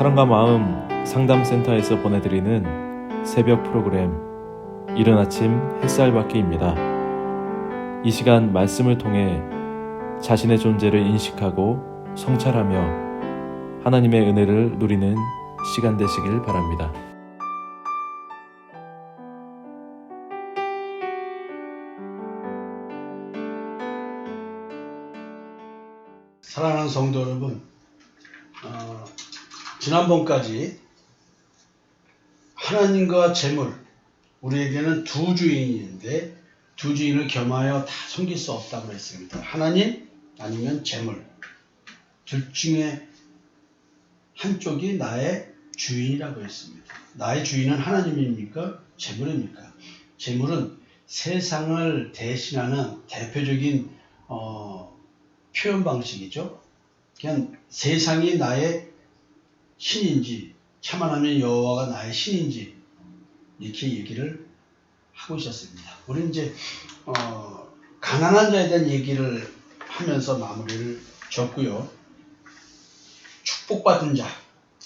사랑과 마음 상담센터에서 보내드리는 새벽 프로그램 이른 아침 햇살 받기입니다. 이 시간 말씀을 통해 자신의 존재를 인식하고 성찰하며 하나님의 은혜를 누리는 시간 되시길 바랍니다. 사랑하는 성도 여러분, 어, 지난번까지 하나님과 재물, 우리에게는 두 주인인데 두 주인을 겸하여 다 섬길 수 없다고 했습니다. 하나님 아니면 재물. 둘 중에 한쪽이 나의 주인이라고 했습니다. 나의 주인은 하나님입니까? 재물입니까? 재물은 세상을 대신하는 대표적인 어, 표현 방식이죠. 그냥 세상이 나의 신인지 참하나님 여호와가 나의 신인지 이렇게 얘기를 하고 있었습니다. 우리 이제 어, 가난한 자에 대한 얘기를 하면서 마무리를 졌고요. 축복받은 자,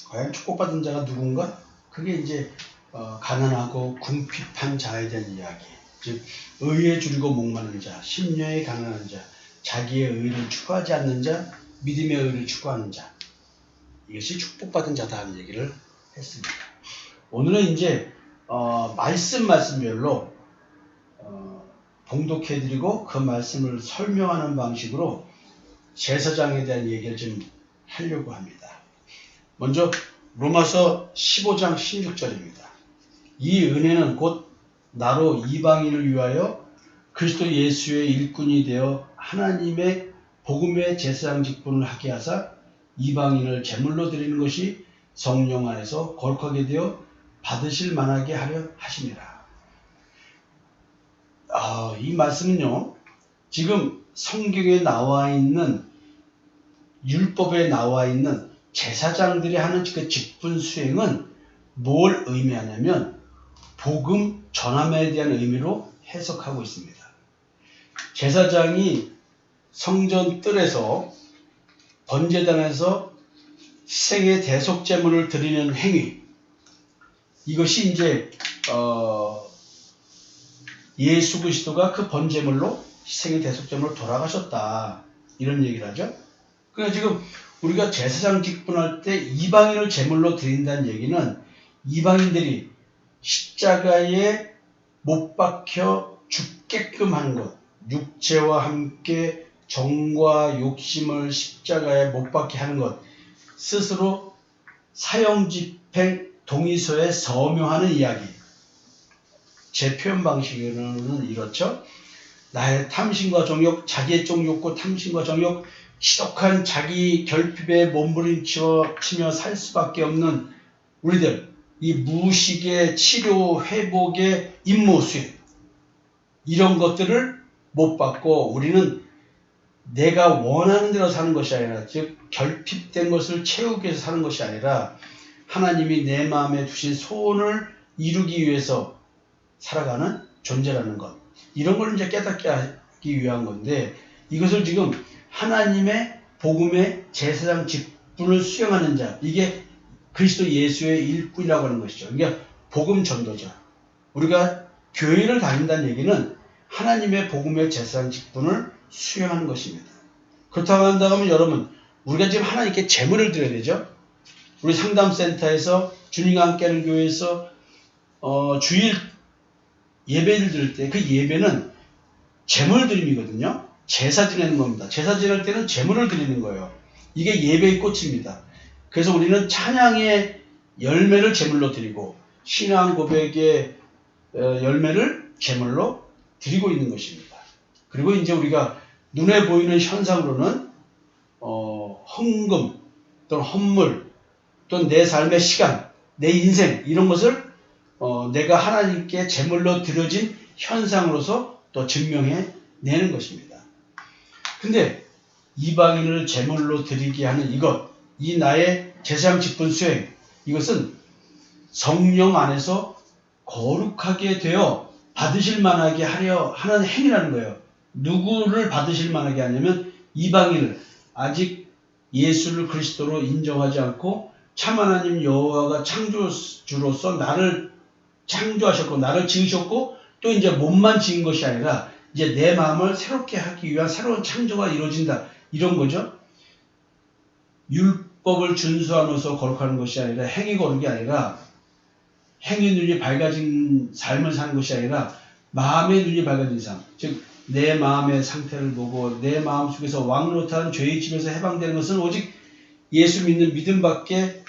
과연 축복받은 자가 누군가? 그게 이제 어, 가난하고 궁핍한 자에 대한 이야기. 즉 의에 줄이고 목마른 자, 심령에 가난한 자, 자기의 의를 추구하지 않는 자, 믿음의 의를 추구하는 자. 이것이 축복받은 자다 하는 얘기를 했습니다. 오늘은 이제 어, 말씀 말씀별로 어, 봉독해드리고 그 말씀을 설명하는 방식으로 제사장에 대한 얘기를 좀 하려고 합니다. 먼저 로마서 15장 16절입니다. 이 은혜는 곧 나로 이방인을 위하여 그리스도 예수의 일꾼이 되어 하나님의 복음의 제사장 직분을 하게 하사 이방인을 제물로 드리는 것이 성령 안에서 거룩하게 되어 받으실 만하게 하려 하심이라. 아, 이 말씀은요. 지금 성경에 나와 있는 율법에 나와 있는 제사장들이 하는 그 직분 수행은 뭘 의미하냐면 복음 전함에 대한 의미로 해석하고 있습니다. 제사장이 성전 뜰에서 번제단에서 희생의 대속 제물을 드리는 행위 이것이 이제 어, 예수 그리스도가 그 번제물로 희생의 대속 제물로 돌아가셨다 이런 얘기를 하죠. 그러니까 지금 우리가 제사장 직분할 때 이방인을 제물로 드린다는 얘기는 이방인들이 십자가에 못 박혀 죽게끔 하는 것, 육체와 함께 정과 욕심을 십자가에 못 박게 하는 것, 스스로 사형 집행 동의서에 서명하는 이야기. 제 표현 방식으로는 이렇죠. 나의 탐심과 정욕, 자기의 쪽 욕구, 탐심과 정욕, 지독한 자기 결핍에 몸부림치며 살 수밖에 없는 우리들, 이 무식의 치료, 회복의 임무 수행, 이런 것들을 못 받고 우리는 내가 원하는 대로 사는 것이 아니라 즉 결핍된 것을 채우기 위해서 사는 것이 아니라 하나님이 내 마음에 두신 소원을 이루기 위해서 살아가는 존재라는 것 이런 걸 이제 깨닫게 하기 위한 건데 이것을 지금 하나님의 복음의 제사장 직분을 수행하는 자 이게 그리스도 예수의 일꾼이라고 하는 것이죠. 그러니까 복음 전도자 우리가 교회를 다닌다는 얘기는 하나님의 복음의 제사장 직분을 수행하는 것입니다. 그렇다고 한다면 여러분, 우리가 지금 하나님께 재물을 드려야 되죠? 우리 상담센터에서 주님과 함께하는 교회에서 어, 주일 예배를 드릴 때 그 예배는 재물 드림이거든요. 제사 지내는 겁니다. 제사 지낼 때는 재물을 드리는 거예요. 이게 예배의 꽃입니다. 그래서 우리는 찬양의 열매를 제물로 드리고 신앙 고백의 어, 열매를 제물로 드리고 있는 것입니다. 그리고 이제 우리가 눈에 보이는 현상으로는 어, 헌금 또는 헌물 또는 내 삶의 시간, 내 인생 이런 것을 어, 내가 하나님께 제물로 드려진 현상으로서 또 증명해 내는 것입니다. 근데 이방인을 제물로 드리게 하는 이것, 이 나의 제사장 직분 수행, 이것은 성령 안에서 거룩하게 되어 받으실 만하게 하려 하는 행위라는 거예요. 누구를 받으실 만하게 하냐면 이방인을 아직 예수를 그리스도로 인정하지 않고 참 하나님 여호와가 창조주로서 나를 창조하셨고 나를 지으셨고 또 이제 몸만 지은 것이 아니라 이제 내 마음을 새롭게 하기 위한 새로운 창조가 이루어진다 이런 거죠. 율법을 준수함으로써 거룩하는 것이 아니라 행위 거룩이 아니라 행위 눈이 밝아진 삶을 사는 것이 아니라 마음의 눈이 밝아진 삶. 즉, 내 마음의 상태를 보고 내 마음 속에서 왕노릇한 죄의 집에서 해방되는 것은 오직 예수 믿는 믿음밖에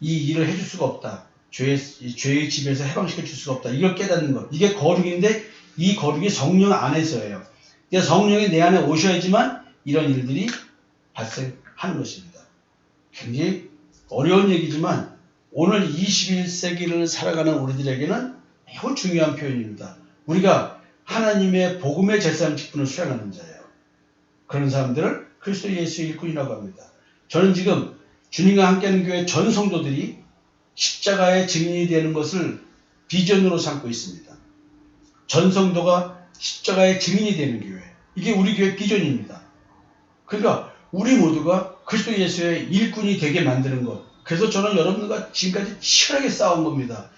이 일을 해줄 수가 없다. 죄의, 이 죄의 집에서 해방시켜 줄 수가 없다. 이걸 깨닫는 것. 이게 거룩인데 이 거룩이 성령 안에서예요. 그러니까 성령이 내 안에 오셔야지만 이런 일들이 발생하는 것입니다. 굉장히 어려운 얘기지만 오늘 21세기를 살아가는 우리들에게는 매우 중요한 표현입니다. 우리가 하나님의 복음의 제사장 직분을 수행하는 자예요. 그런 사람들을 그리스도 예수의 일꾼이라고 합니다. 저는 지금 주님과 함께하는 교회 전 성도들이 십자가의 증인이 되는 것을 비전으로 삼고 있습니다. 전 성도가 십자가의 증인이 되는 교회. 이게 우리 교회 비전입니다. 그러니까 우리 모두가 그리스도 예수의 일꾼이 되게 만드는 것. 그래서 저는 여러분들과 지금까지 치열하게 싸운 겁니다.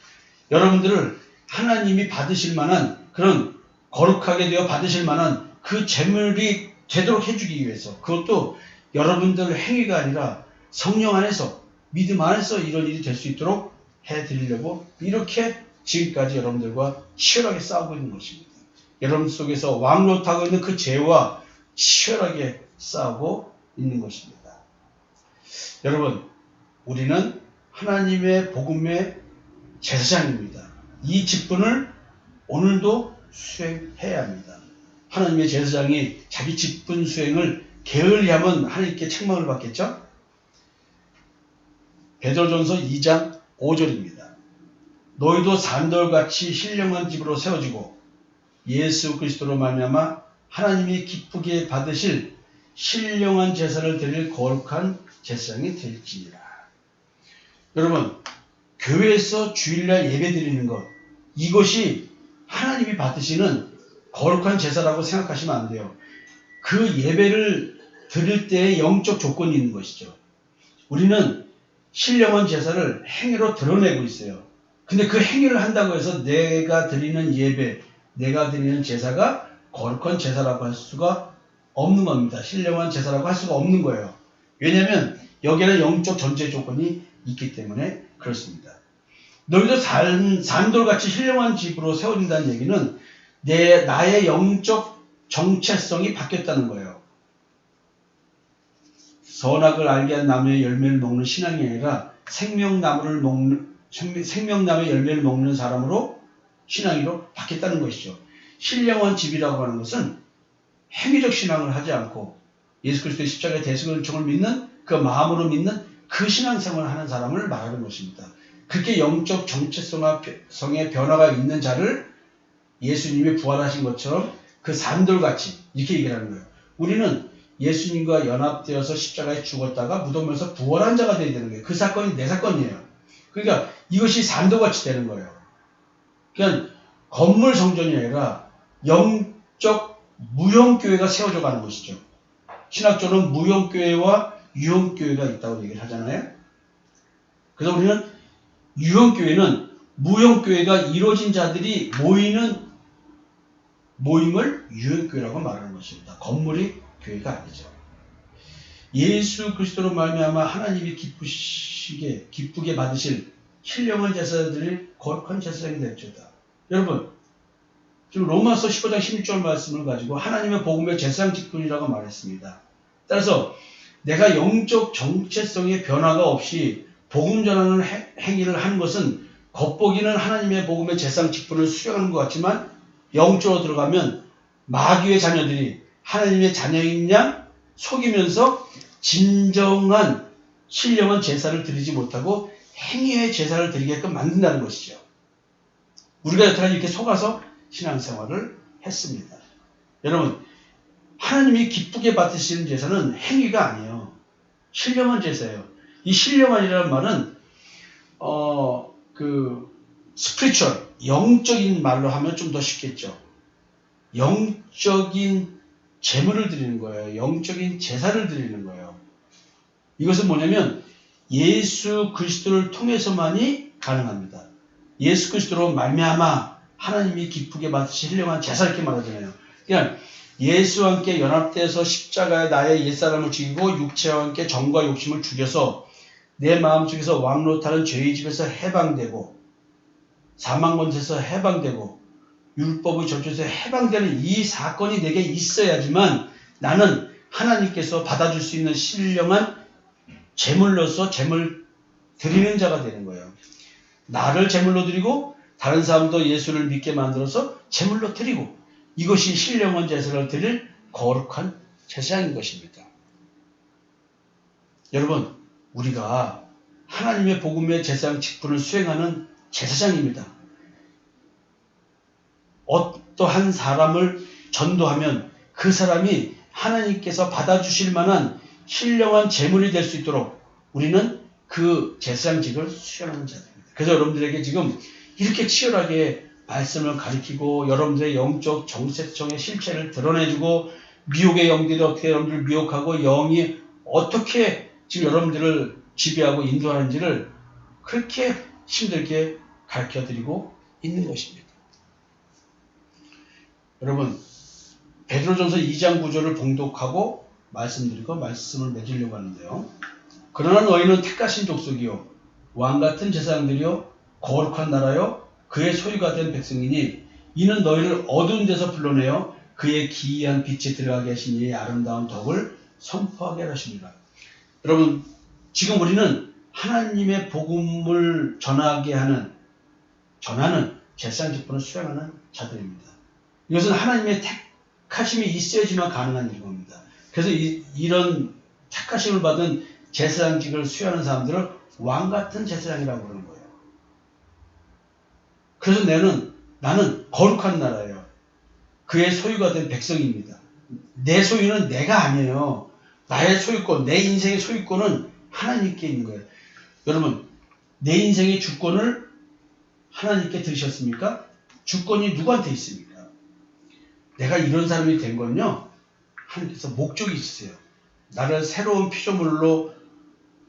여러분들을 하나님이 받으실 만한 그런 거룩하게 되어 받으실 만한 그 재물이 되도록 해주기 위해서 그것도 여러분들 행위가 아니라 성령 안에서 믿음 안에서 이런 일이 될 수 있도록 해드리려고 이렇게 지금까지 여러분들과 치열하게 싸우고 있는 것입니다. 여러분 속에서 왕노타고 있는 그 죄와 치열하게 싸우고 있는 것입니다. 여러분, 우리는 하나님의 복음의 제사장입니다. 이 직분을 오늘도 수행해야 합니다. 하나님의 제사장이 자기 직분 수행을 게을리하면 하나님께 책망을 받겠죠? 베드로전서 2장 5절입니다. 너희도 산돌같이 신령한 집으로 세워지고 예수 그리스도로 말미암아 하나님이 기쁘게 받으실 신령한 제사를 드릴 거룩한 제사장이 될지니라. 여러분, 교회에서 주일날 예배 드리는 것, 이것이 하나님이 받으시는 거룩한 제사라고 생각하시면 안 돼요. 그 예배를 드릴 때의 영적 조건이 있는 것이죠. 우리는 신령한 제사를 행위로 드러내고 있어요. 근데 그 행위를 한다고 해서 내가 드리는 예배, 내가 드리는 제사가 거룩한 제사라고 할 수가 없는 겁니다. 신령한 제사라고 할 수가 없는 거예요. 왜냐하면 여기에는 영적 전제 조건이 있기 때문에 그렇습니다. 너희도 산, 산돌같이 신령한 집으로 세워진다는 얘기는 내 나의 영적 정체성이 바뀌었다는 거예요. 선악을 알게 한 나무의 열매를 먹는 신앙이 아니라 생명나무를 먹는 생명- 생명나무의 열매를 먹는 사람으로 신앙이로 바뀌었다는 것이죠. 신령한 집이라고 하는 것은 행위적 신앙을 하지 않고 예수 그리스도의 십자가의 대승을 믿는 그 마음으로 믿는 그 신앙생활을 하는 사람을 말하는 것입니다. 그렇게 영적 정체성의 변화가 있는 자를 예수님이 부활하신 것처럼 그 산돌같이 이렇게 얘기하는 거예요. 우리는 예수님과 연합되어서 십자가에 죽었다가 무덤에서 부활한 자가 되어야 되는 거예요. 그 사건이 내 사건이에요. 그러니까 이것이 산도같이 되는 거예요. 그냥 건물 성전이 아니라 영적 무형교회가 세워져 가는 것이죠. 신학적으로는 무형교회와 유형교회가 있다고 얘기를 하잖아요. 그래서 우리는 유형교회는 무형교회가 이루어진 자들이 모이는 모임을 유형교회라고 말하는 것입니다. 건물이 교회가 아니죠. 예수 그리스도로 말미암아 하나님이 기쁘시게 기쁘게 받으실 신령한 제사들이 거룩한 제사장이 될지어다. 여러분 지금 로마서 15장 16절 말씀을 가지고 하나님의 복음의 제사장 직분이라고 말했습니다. 따라서 내가 영적 정체성의 변화가 없이 복음 전하는 행- 행위를 하는 것은 겉보기는 하나님의 복음의 제사장 직분을 수행하는 것 같지만 영적으로 들어가면 마귀의 자녀들이 하나님의 자녀인 양 속이면서 진정한 신령한 제사를 드리지 못하고 행위의 제사를 드리게끔 만든다는 것이죠. 우리가 여태까지 이렇게 속아서 신앙생활을 했습니다. 여러분, 하나님이 기쁘게 받으시는 제사는 행위가 아니에요. 신령한 제사예요. 이 신령한이라는 말은 어, 그 스피리추얼, 영적인 말로 하면 좀 더 쉽겠죠. 영적인 제물을 드리는 거예요. 영적인 제사를 드리는 거예요. 이것은 뭐냐면 예수 그리스도를 통해서만이 가능합니다. 예수 그리스도로 말미암아 하나님이 기쁘게 받으시 힐령한 제사 이렇게 말하잖아요. 그냥 예수와 함께 연합돼서 십자가에 나의 옛사람을 죽이고 육체와 함께 정과 욕심을 죽여서 내 마음속에서 왕노타는 죄의 집에서 해방되고 사망 권세에서 해방되고 율법의 저주에서 해방되는 이 사건이 내게 있어야지만 나는 하나님께서 받아줄 수 있는 신령한 제물로서 제물 드리는 자가 되는 거예요. 나를 제물로 드리고 다른 사람도 예수를 믿게 만들어서 제물로 드리고 이것이 신령한 제사를 드릴 거룩한 제사인 것입니다. 여러분, 우리가 하나님의 복음의 제사장 직분을 수행하는 제사장입니다. 어떠한 사람을 전도하면 그 사람이 하나님께서 받아주실 만한 신령한 제물이 될 수 있도록 우리는 그 제사장직을 수행하는 자들입니다. 그래서 여러분들에게 지금 이렇게 치열하게 말씀을 가리키고 여러분들의 영적 정체성의 실체를 드러내주고 미혹의 영들이 어떻게 여러분들을 미혹하고 영이 어떻게 지금 여러분들을 지배하고 인도하는지를 그렇게 힘들게 가르쳐 드리고 있는 것입니다. 여러분, 베드로전서 2장 9절을 봉독하고 말씀드리고 말씀을 맺으려고 하는데요. 그러나 너희는 택하신 족속이요 왕 같은 제사장들이요 거룩한 나라요 그의 소유가 된 백성이니 이는 너희를 어두운 데서 불러내어 그의 기이한 빛에 들어가게 하신 이의 아름다운 덕을 선포하게 하십니다. 여러분 지금 우리는 하나님의 복음을 전하게 하는 전하는 제사장 직분을 수행하는 자들입니다. 이것은 하나님의 택하심이 있어야지만 가능한 일입니다. 그래서 이, 이런 택하심을 받은 제사장직을 수행하는 사람들을 왕 같은 제사장이라고 그러는 거예요. 그래서 나는 나는 거룩한 나라예요. 그의 소유가 된 백성입니다. 내 소유는 내가 아니에요. 나의 소유권, 내 인생의 소유권은 하나님께 있는 거예요. 여러분, 내 인생의 주권을 하나님께 들으셨습니까? 주권이 누구한테 있습니까? 내가 이런 사람이 된 건요, 하나님께서 목적이 있으세요. 나를 새로운 피조물로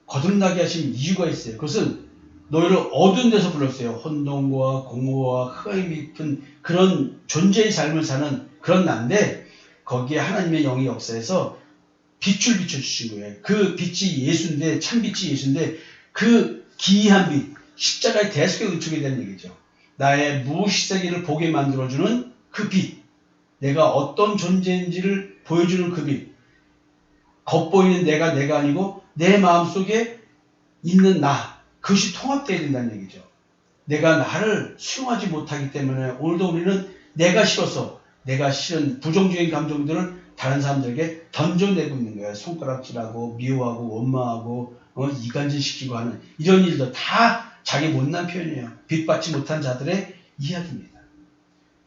거듭나게 하신 이유가 있어요. 그것은 너희를 어두운 데서 불렀어요. 혼돈과 공허와 흑암이 깊은 그런 존재의 삶을 사는 그런 난데 거기에 하나님의 영이 역사해서 빛을 비춰주신 거예요. 그 빛이 예수인데 참 빛이 예수인데 그 기이한 빛 십자가의 대속에 의촉이 되는 얘기죠. 나의 무시세계를 보게 만들어주는 그 빛. 내가 어떤 존재인지를 보여주는 그 빛. 겉보이는 내가 내가 아니고 내 마음속에 있는 나. 그것이 통합되어야 된다는 얘기죠. 내가 나를 수용하지 못하기 때문에 오늘도 우리는 내가 싫어서 내가 싫은 부정적인 감정들을 다른 사람들에게 던져내고 있는 거예요. 손가락질하고 미워하고 원망하고 어, 이간질시키고 하는 이런 일도 다 자기 못난 표현이에요. 빛받지 못한 자들의 이야기입니다.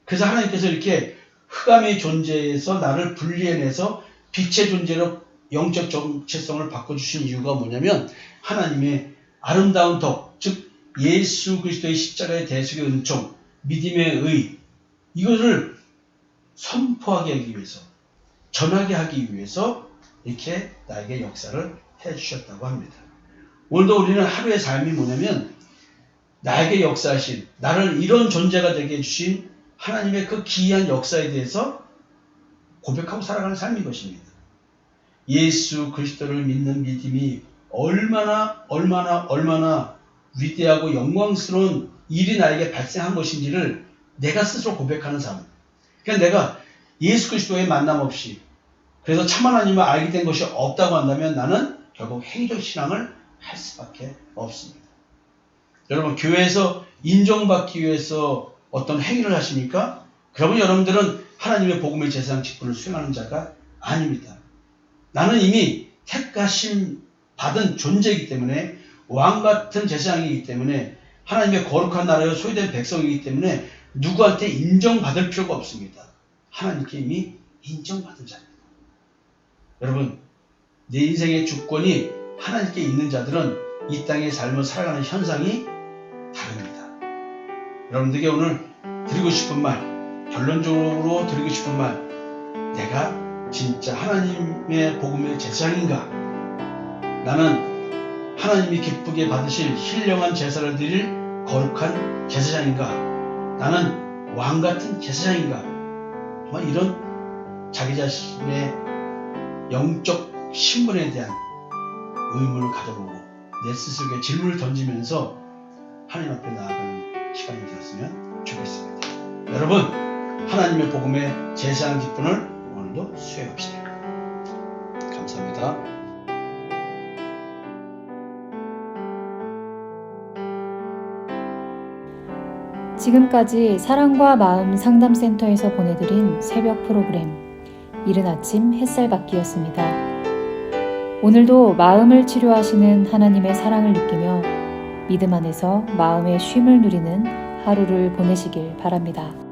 그래서 하나님께서 이렇게 흑암의 존재에서 나를 분리해내서 빛의 존재로 영적 정체성을 바꿔주신 이유가 뭐냐면 하나님의 아름다운 덕, 즉 예수 그리스도의 십자가의 대속의 은총, 믿음의 의 이것을 선포하게 하기 위해서 전하게 하기 위해서 이렇게 나에게 역사를 해주셨다고 합니다. 오늘도 우리는 하루의 삶이 뭐냐면 나에게 역사하신 나를 이런 존재가 되게 해주신 하나님의 그 기이한 역사에 대해서 고백하고 살아가는 삶인 것입니다. 예수 그리스도를 믿는 믿음이 얼마나 얼마나 얼마나 위대하고 영광스러운 일이 나에게 발생한 것인지를 내가 스스로 고백하는 삶. 그러니까 내가 예수 그리스도의 만남 없이 그래서 참 하나님을 알게 된 것이 없다고 한다면 나는 결국 행위적 신앙을 할 수밖에 없습니다. 여러분 교회에서 인정받기 위해서 어떤 행위를 하십니까? 그러면 여러분들은 하나님의 복음의 제사장 직분을 수행하는 자가 아닙니다. 나는 이미 택하심 받은 존재이기 때문에 왕 같은 제사장이기 때문에 하나님의 거룩한 나라에 소유된 백성이기 때문에 누구한테 인정받을 필요가 없습니다. 하나님께 이미 인정받은 자입니다. 여러분, 내 인생의 주권이 하나님께 있는 자들은 이 땅의 삶을 살아가는 현상이 다릅니다. 여러분들에게 오늘 드리고 싶은 말, 결론적으로 드리고 싶은 말, 내가 진짜 하나님의 복음의 제사장인가? 나는 하나님이 기쁘게 받으실 신령한 제사를 드릴 거룩한 제사장인가? 나는 왕 같은 제사장인가? 정말 이런 자기 자신의 영적 신분에 대한 의문을 가져보고 내 스스로에게 질문을 던지면서 하나님 앞에 나아가는 시간이 되었으면 좋겠습니다. 여러분, 하나님의 복음의 제사장 직분을 오늘도 수행합시다. 감사합니다. 지금까지 사랑과 마음 상담센터에서 보내드린 새벽 프로그램 이른 아침 햇살 받기였습니다. 오늘도 마음을 치료하시는 하나님의 사랑을 느끼며 믿음 안에서 마음의 쉼을 누리는 하루를 보내시길 바랍니다.